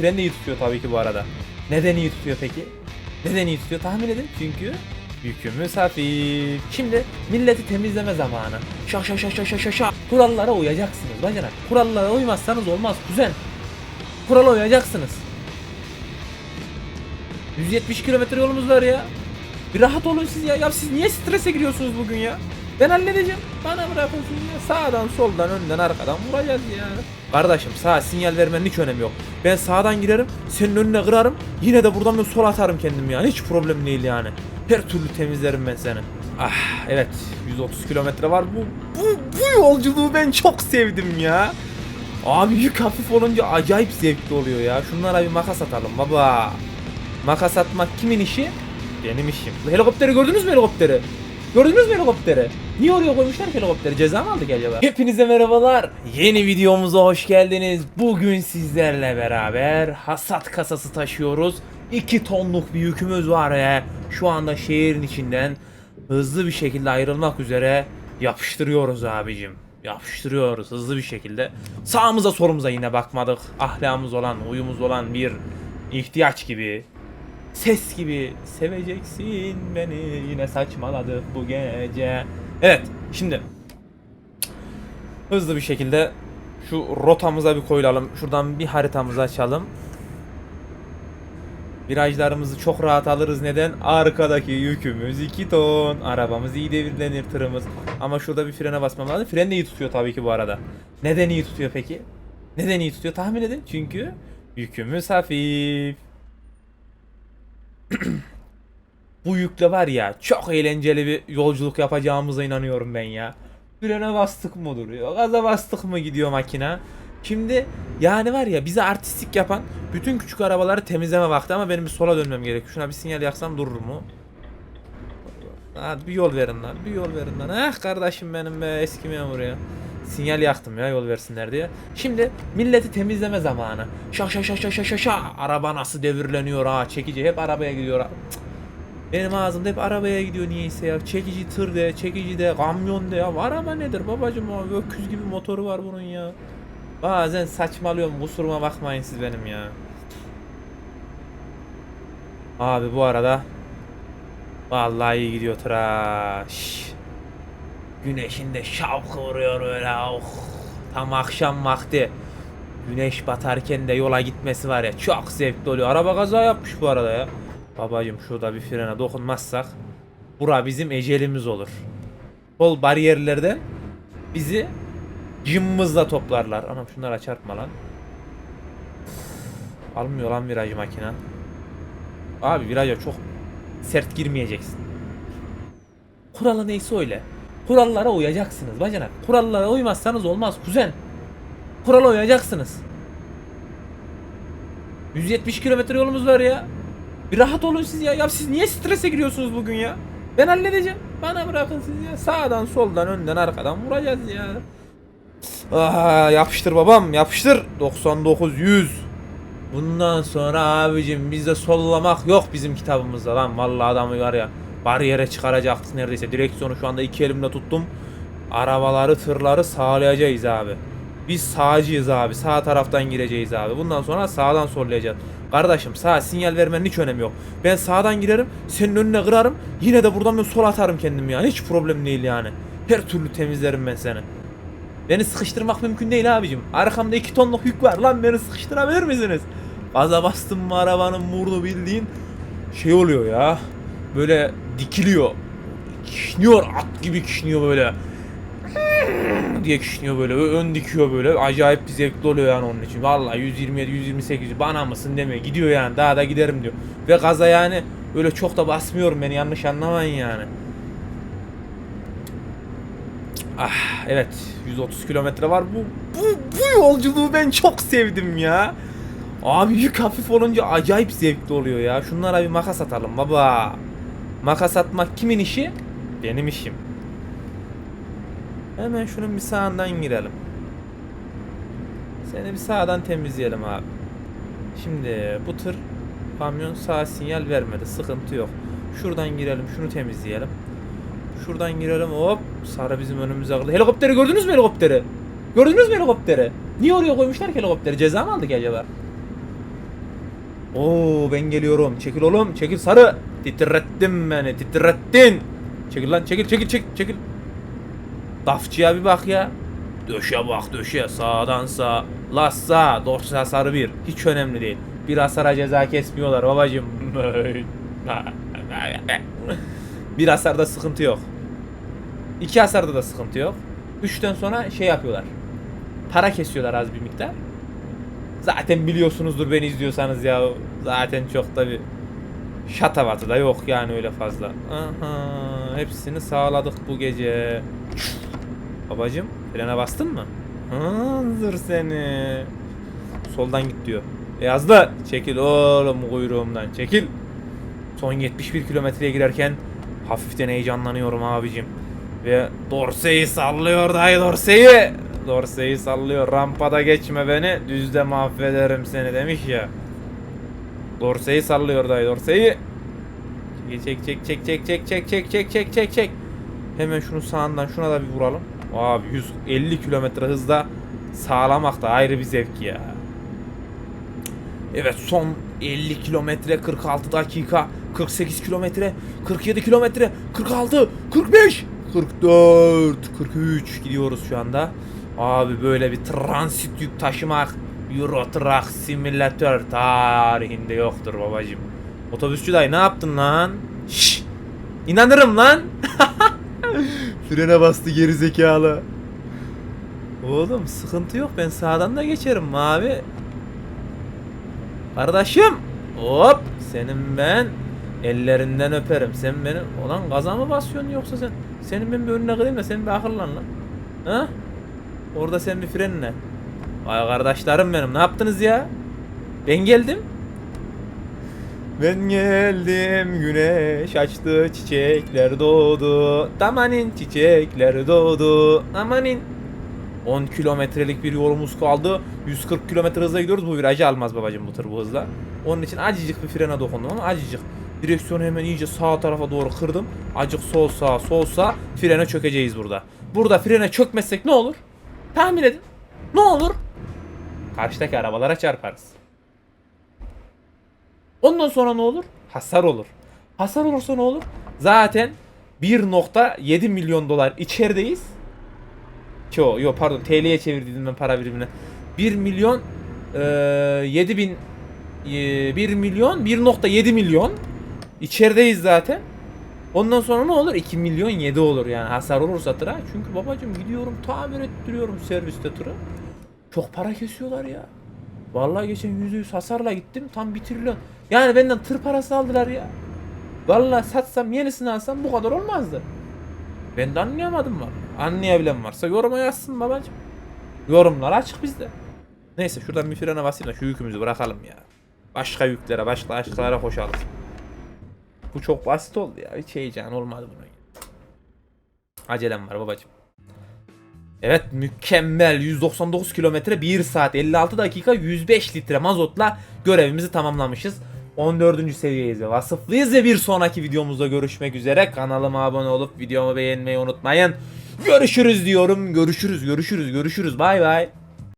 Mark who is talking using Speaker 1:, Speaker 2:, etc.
Speaker 1: Fren de iyi tutuyor tabii ki bu arada. Neden iyi tutuyor peki? Neden iyi tutuyor tahmin edin. Çünkü yükümüz hafif. Şimdi milleti temizleme zamanı. Şa şa şa şa şa şa şa. Kurallara uyacaksınız bacanak. Kurallara uymazsanız olmaz kuzen. Kurala uyacaksınız. 170 kilometre yolumuz var ya. Bir rahat olun siz ya. Ya siz niye strese giriyorsunuz bugün ya? Ben halledeceğim. Bana bırakın ya. Sağdan, soldan, önden, arkadan vuracağız ya. Kardeşim sağ sinyal vermenin hiç önemi yok. Ben sağdan girerim, senin önüne kırarım. Yine de buradan bir sol atarım kendim yani. Hiç problem değil yani. Her türlü temizlerim ben seni. Ah evet 130 kilometre var. Bu, bu, bu yolculuğu ben çok sevdim ya. Abi yük hafif olunca acayip zevkli oluyor ya. Şunlara bir makas atalım baba. Makas atmak kimin işi? Benim işim. Helikopteri gördünüz mü helikopteri? Gördünüz mü helikopteri? Niye oraya koymuşlar helikopteri? Ceza mı aldık acaba? Hepinize merhabalar. Yeni videomuza hoş geldiniz. Bugün sizlerle beraber hasat kasası taşıyoruz. 2 tonluk bir yükümüz var ya. Şu anda şehrin içinden hızlı bir şekilde ayrılmak üzere yapıştırıyoruz abicim. Yapıştırıyoruz hızlı bir şekilde. Sağımıza solumuza yine bakmadık. Ahlakımız olan, uyumuz olan bir ihtiyaç gibi ses gibi seveceksin beni yine saçmaladık bu gece. Evet şimdi hızlı bir şekilde şu rotamıza bir koyulalım. Şuradan bir haritamızı açalım. Virajlarımızı çok rahat alırız. Neden? Arkadaki yükümüz 2 ton. Arabamız iyi devirlenir tırımız. Ama şurada bir frene basmam lazım. Fren de iyi tutuyor tabii ki bu arada. Neden iyi tutuyor peki? Neden iyi tutuyor tahmin edin. Çünkü yükümüz hafif. Bu yükle var ya çok eğlenceli bir yolculuk yapacağımıza inanıyorum ben ya. Frene bastık mı duruyor, gaza bastık mı gidiyor makina. Şimdi yani var ya bize artistik yapan bütün küçük arabaları temizleme vakti ama benim bir sola dönmem gerekiyor. Şuna bir sinyal yaksam durur mu? Hadi bir yol verin lan, bir yol verin lan. Ah kardeşim benim be eski memur ya. Sinyal yaktım ya yol versinler diye. Şimdi milleti temizleme zamanı. Şa şa şa şa şa şa şa. Araba nasıl devirleniyor ha çekici hep arabaya gidiyor. Cık. Benim ağzımda hep arabaya gidiyor niyeyse ya. Çekici tır de, çekici de, kamyon de ya. Var ama nedir babacım o öküz gibi motoru var bunun ya. Bazen saçmalıyorum kusuruma bakmayın siz benim ya. Abi bu arada Vallahi iyi gidiyor tıraş. Güneşin de şavkı vuruyor öyle oh. Tam akşam vakti. Güneş batarken de yola gitmesi var ya çok zevkli oluyor. Araba kaza yapmış bu arada ya. Babacım şurada bir frene dokunmazsak bura bizim ecelimiz olur. Sol bariyerlerden bizi cımmızla toplarlar. Anam şunlara çarpma lan. Almıyor lan viraj makina. Abi viraja çok sert girmeyeceksin. Kuralı neyse öyle. Kurallara uyacaksınız bacanak. Kurallara uymazsanız olmaz kuzen. Kurala uyacaksınız. 170 kilometre yolumuz var ya. Bir rahat olun siz ya. Ya siz niye strese giriyorsunuz bugün ya? Ben halledeceğim. Bana bırakın siz ya. Sağdan, soldan, önden, arkadan vuracağız ya. Ah, yapıştır babam, yapıştır. 99 100. Bundan sonra abicim bizde sollamak yok bizim kitabımızda lan. Vallahi adamı var ya bariyere çıkaracaktık neredeyse. Direksiyonu şu anda iki elimle tuttum. Arabaları, tırları sağlayacağız abi. Biz sağcıyız abi. Sağ taraftan gireceğiz abi. Bundan sonra sağdan sollayacağız. Kardeşim sağ sinyal vermenin hiç önemi yok. Ben sağdan girerim, senin önüne kırarım. Yine de buradan bir sol atarım kendim yani. Hiç problem değil yani. Her türlü temizlerim ben seni. Beni sıkıştırmak mümkün değil abicim. Arkamda 2 tonluk yük var lan beni sıkıştırabilir misiniz? Gaza bastım mı arabanın burnu bildiğin şey oluyor ya. Böyle dikiliyor. Kişniyor at gibi kişniyor böyle. diye kişniyor böyle. Ön dikiyor böyle. Acayip bir zevkli oluyor yani onun için. Vallahi 127 128 bana mısın demiyor. Gidiyor yani daha da giderim diyor. Ve gaza yani öyle çok da basmıyorum beni yanlış anlamayın yani. Ah evet 130 kilometre var. Bu, bu, bu yolculuğu ben çok sevdim ya. Abi yük hafif olunca acayip zevkli oluyor ya. Şunlara bir makas atalım baba. Makas atmak kimin işi? Benim işim. Hemen şunun bir sağından girelim. Seni bir sağdan temizleyelim abi. Şimdi bu tır kamyon sağ sinyal vermedi. Sıkıntı yok. Şuradan girelim şunu temizleyelim. Şuradan girelim hop. Sarı bizim önümüze akıllı. Helikopteri gördünüz mü helikopteri? Gördünüz mü helikopteri? Niye oraya koymuşlar ki helikopteri? Ceza mı aldık acaba? Oo ben geliyorum. Çekil oğlum. Çekil sarı. Titrettin beni. Titrettin. Çekil lan. Çekil çekil çekil çekil. Dafçıya bir bak ya. Döşe bak döşe. Sağdan sağ. Lassa. Dorsa sarı bir. Hiç önemli değil. Bir hasara ceza kesmiyorlar babacım. bir hasarda sıkıntı yok. İki hasarda da sıkıntı yok. Üçten sonra şey yapıyorlar. Para kesiyorlar az bir miktar. Zaten biliyorsunuzdur beni izliyorsanız ya. Zaten çok da bir şatavatı da yok yani öyle fazla. Aha, hepsini sağladık bu gece. Babacım frene bastın mı? Hınzır seni. Soldan git diyor. Yazdı. Çekil oğlum kuyruğumdan çekil. Son 71 kilometreye girerken hafiften heyecanlanıyorum abicim. Ve Dorsey'i sallıyor dayı Dorsey'i. Dorsey'i sallıyor. Rampada geçme beni. Düzde mahvederim seni demiş ya. Dorsey'i sallıyor dayı Dorsey'i. Çek çek çek çek çek çek çek çek çek çek çek. Hemen şunu sağından şuna da bir vuralım. Abi 150 kilometre hızda sağlamak da ayrı bir zevk ya. Evet son 50 kilometre 46 dakika 48 kilometre 47 kilometre 46 45 44 43 gidiyoruz şu anda. Abi böyle bir transit yük taşımak Euro Truck Simulator tarihinde yoktur babacım. Otobüsçü dayı ne yaptın lan? Şşş! İnanırım lan. Frene bastı geri zekalı. Oğlum sıkıntı yok ben sağdan da geçerim mavi. Kardeşim. Hop. Senin ben ellerinden öperim. Sen beni olan gaza mı basıyorsun yoksa sen? Senin ben bir önüne kırayım da sen bir akıllan lan. Ha? Orada sen bir frenle. Vay kardeşlerim benim ne yaptınız ya? Ben geldim. Ben geldim güneş açtı çiçekler doğdu. Amanin çiçekler doğdu. Amanin. 10 kilometrelik bir yolumuz kaldı. 140 kilometre hızla gidiyoruz. Bu virajı almaz babacım bu tır bu hızla. Onun için acıcık bir frene dokundum ama acıcık. Direksiyonu hemen iyice sağ tarafa doğru kırdım. Acık sol sağ sol sağ frene çökeceğiz burada. Burada frene çökmezsek ne olur? Tahmin edin. Ne olur? Karşıdaki arabalara çarparız. Ondan sonra ne olur? Hasar olur. Hasar olursa ne olur? Zaten 1.7 milyon dolar içerideyiz. Yo, yo pardon TL'ye çevirdiydim ben para birimine. 1 milyon e, 7 bin e, 1 milyon 1.7 milyon içerideyiz zaten. Ondan sonra ne olur? 2 milyon 7 olur yani hasar olursa tıra. Çünkü babacım gidiyorum tamir ettiriyorum serviste tırı. Çok para kesiyorlar ya. Vallahi geçen %100 hasarla gittim tam bir. Yani benden tır parası aldılar ya. Vallahi satsam yenisini alsam bu kadar olmazdı. Ben de anlayamadım var. Anlayabilen varsa yoruma yazsın babacım. Yorumlar açık bizde. Neyse şuradan bir frene basayım da şu yükümüzü bırakalım ya. Başka yüklere, başka aşklara koşalım. Bu çok basit oldu ya. Hiç heyecan olmadı buna. Acelem var babacım. Evet mükemmel 199 kilometre 1 saat 56 dakika 105 litre mazotla görevimizi tamamlamışız. 14. seviyeyiz ve vasıflıyız ve bir sonraki videomuzda görüşmek üzere. Kanalıma abone olup videomu beğenmeyi unutmayın. Görüşürüz diyorum. Görüşürüz, görüşürüz, görüşürüz. Bay bay.